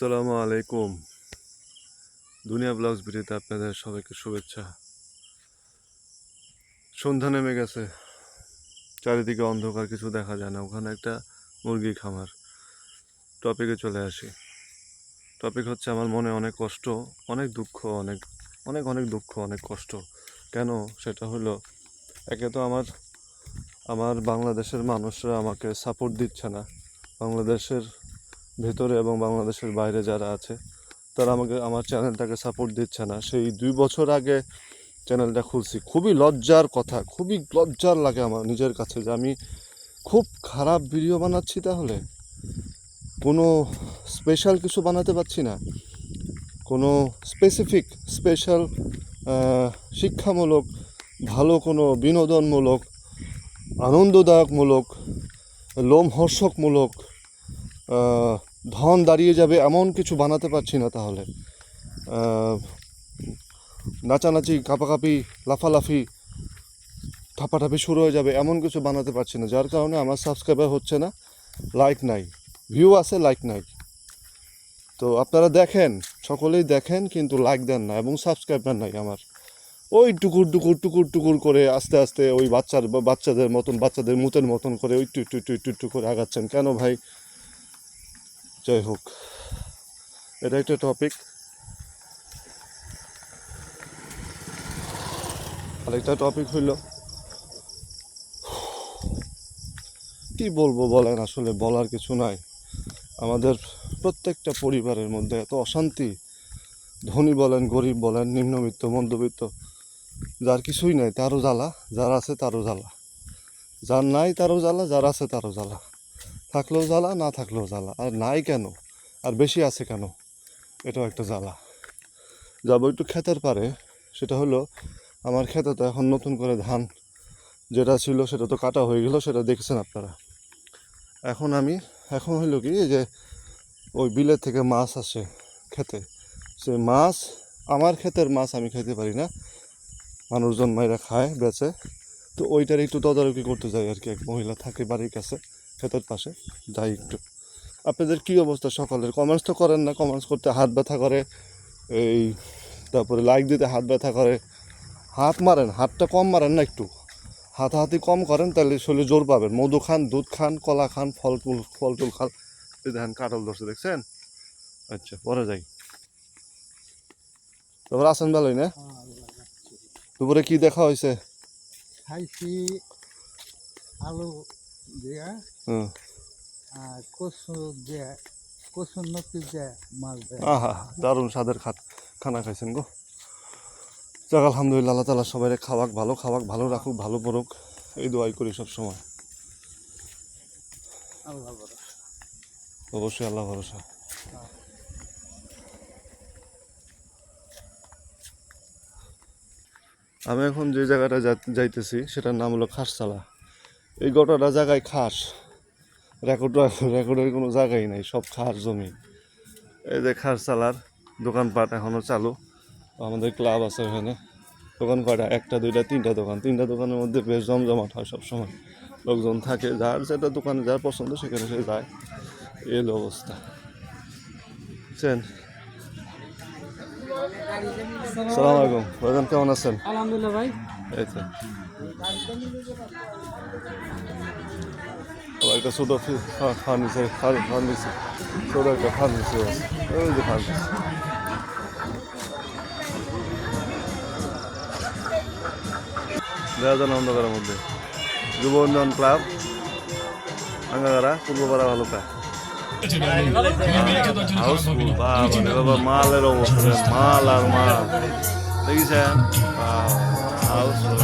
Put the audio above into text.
আসসালামু আলাইকুম। দুনিয়া ব্লাউজ ভিডিওতে আপনাদের সবাইকে শুভেচ্ছা। সন্ধ্যা নেমে গেছে। চারিদিকে অন্ধকার, কিছু দেখা যায় না। ওখানে একটা মুরগি খামার। টপিকে চলে আসি। টপিক হচ্ছে আমার মনে অনেক কষ্ট, অনেক দুঃখ, অনেক অনেক অনেক দুঃখ, অনেক কষ্ট। কেন? সেটা হলো, একে তো আমার আমার বাংলাদেশের মানুষরা আমাকে সাপোর্ট দিচ্ছে না। বাংলাদেশের ভেতরে এবং বাংলাদেশের বাইরে যারা আছে, তারা আমাকে, আমার চ্যানেলটাকে সাপোর্ট দিচ্ছে না। সেই দুই বছর আগে চ্যানেলটা খুলছি। খুবই লজ্জার কথা, খুবই লজ্জার লাগে আমার নিজের কাছে যে আমি খুব খারাপ ভিডিও বানাচ্ছি তাহলে? কোনো স্পেশাল কিছু বানাতে পারছি না। কোনো স্পেসিফিক স্পেশাল শিক্ষামূলক, ভালো কোনো বিনোদনমূলক, আনন্দদায়কমূলক, লোমহর্ষকমূলক ধন দাঁড়িয়ে যাবে এমন কিছু বানাতে পারছি না তাহলে। নাচানাচি, কাপাকাপি, লাফালাফি ঠাপাঠাপি শুরু হয়ে যাবে এমন কিছু বানাতে পারছি না, যার কারণে আমার সাবস্ক্রাইবার হচ্ছে না লাইক নাই ভিউ আছে লাইক নাই। তো আপনারা দেখেন, সকলেই দেখেন, কিন্তু লাইক দেন না এবং সাবস্ক্রাইবার নাই আমার। ওই টুকুর টুকুর টুকুর টুকুর করে আস্তে আস্তে ওই বাচ্চার, বাচ্চাদের মতন, বাচ্চাদের মুতের মতন করে ওই টু টু টু টু করে আগাচ্ছেন। কেন ভাই? যাই হোক এটা একটা টপিক আরেকটা টপিক হইল, কি বলব বলেন, আসলে বলার কিছু নাই। আমাদের প্রত্যেকটা পরিবারের মধ্যে এত অশান্তি, ধনী বলেন, গরিব বলেন, নিম্নবিত্ত, মধ্যবিত্ত, যার কিছুই নাই, তারও জ্বালা, যার আছে তারও জ্বালা। যার নাই তারও জ্বালা, যার আছে তারও জ্বালা। থাকলেও জ্বালা, না থাকলেও জ্বালা। আর নাই কেন? আর বেশি আছে কেন? এটাও একটা জ্বালা। যাব একটু ক্ষেতের পারে সেটা হলো, আমার ক্ষেতে তো এখন নতুন করে ধান যেটা ছিল সেটা তো কাটা হয়ে গেল, সেটা দেখছেন আপনারা। এখন আমি, এখন হইল কি যে ওই বিলের থেকে মাছ আসে খেতে সে মাছ, আমার ক্ষেতের মাছ আমি খেতে পারি না। মানুষজন মাইরা খায়, বেচে। তো ওইটার একটু তদারকি করতে যাই আর কি, এক মহিলা থাকে বাড়ির কাছে। ক্ষেতের পাশে, যাই একটু। আপনাদের কী অবস্থা সকালের? কমেন্টস তো করেন না কমেন্টস করতে হাত ব্যথা করে, এই তারপরে লাইক দিতে হাত ব্যথা করে। হাত মারেন, হাতটা কম মারেন না একটু। হাতাহাতি কম করেন, তাহলে শরীরে জোর পাবেন। মধু খান, দুধ খান, কলা খান ফল টুল ফল টুল খান। এই দেখেন কাটল ধরছে, দেখছেন? আচ্ছা পরে যাই। তারপর আসেন ভালোই না? দুপুরে কি দেখা হয়েছে? খাইছি আলু দিয়া। আর কচু দিয়া কচুর নকি দিয়া মাছ দেয়। আহা দারুণ স্বাদের খাত খানা খাইছেন গো। যাক আলহামদুলিল্লাহ আল্লাহ তালা সবাই খাওয়াক ভালো খাওয়াক ভালো রাখুক ভালো পড়ুক। এই দোয়াই করি সব সময়। আল্লাহ বড় অবশ্যই আল্লাহ ভরসা। আমি এখন যে জায়গাটা যাইতেছি সেটার নাম হলো খাসচালা। এই গোটাটা জায়গায় খাস। রেকর্ড রেকর্ডের কোনো জায়গাই নাই, সব খাস জমি। এই যে খাসচালার দোকানপাট এখনও চালু। আমাদের ক্লাব আছে ওখানে। দোকান কয়টা একটা, দুইটা, তিনটা দোকান। তিনটা দোকানের মধ্যে বেশ জমজমাট হয় সবসময়। লোকজন থাকে, যার যেটা দোকানে যার পছন্দ সেখানে সে যায়। এই হলো অবস্থা। বুঝছেন সালাম আলাইকুম। কেমন আছেন? আলহামদুলিল্লাহ ভাই। আবার একটা ছোটো ফার্নিচার ফার্নিচার, ছোটো একটা ফার্নিচার আছে। ওই যে ফার্নিচার। দেখা যান অন্ধকারের মধ্যে। যুব উন্নয়ন ক্লাব আঙ্গাগারা পূর্বপাড়া ভালো পায় হাউসফুল বাবা মালের অবস্থা, মাল আর মাল। দেখেছেন হাউসফুল